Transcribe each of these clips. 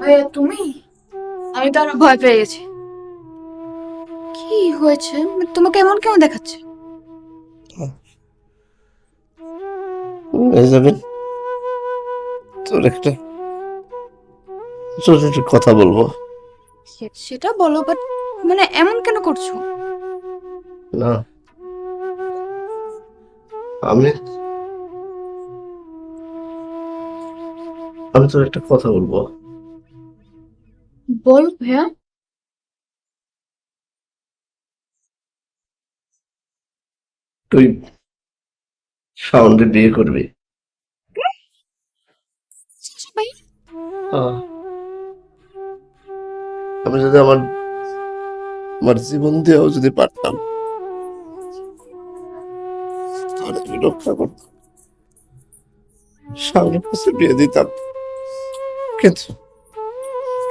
ভাইয়া তুমি? আমি তো আরও ভয় পেয়ে গেছি। কি হয়েছে? মানে তোমাকে এমন কেমন দেখাচ্ছে? মেজাবিন তোর একটা ছোট ছোট কথা বলব। সেটা বলো বাট মানে এমন কেন করছ? না। আমি আমি তোর একটা কথা বলব। বল ভাইয়া তুই সাউন্ডে বিয়ে করবি। আমি যদি আমার আমার জীবন দিয়েও যদি পারতাম তাহলে আমি রক্ষা করতাম। সামনের কাছে বিয়ে দিতাম। কিন্তু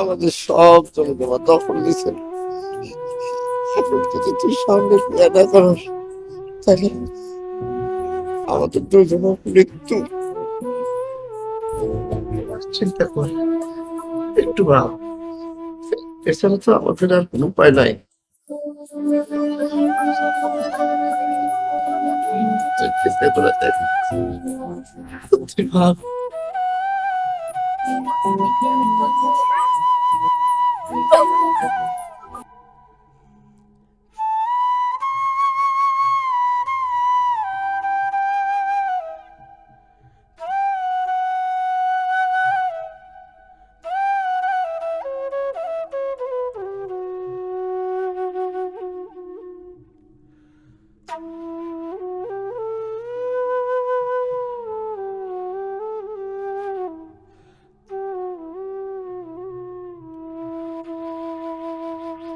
আমাদের সব জমি জমা দখল দিয়েছেন এখন যদি তুই সামনে বিয়ে না করিস তাহলে আমাদের দুজনের মৃত্যু। চিন্তা কর একটু ভাব। এছাড়া তো আমাদের আর কোনো উপায় নাই। তুই চিন্তা করে দেখ। তুই ভাব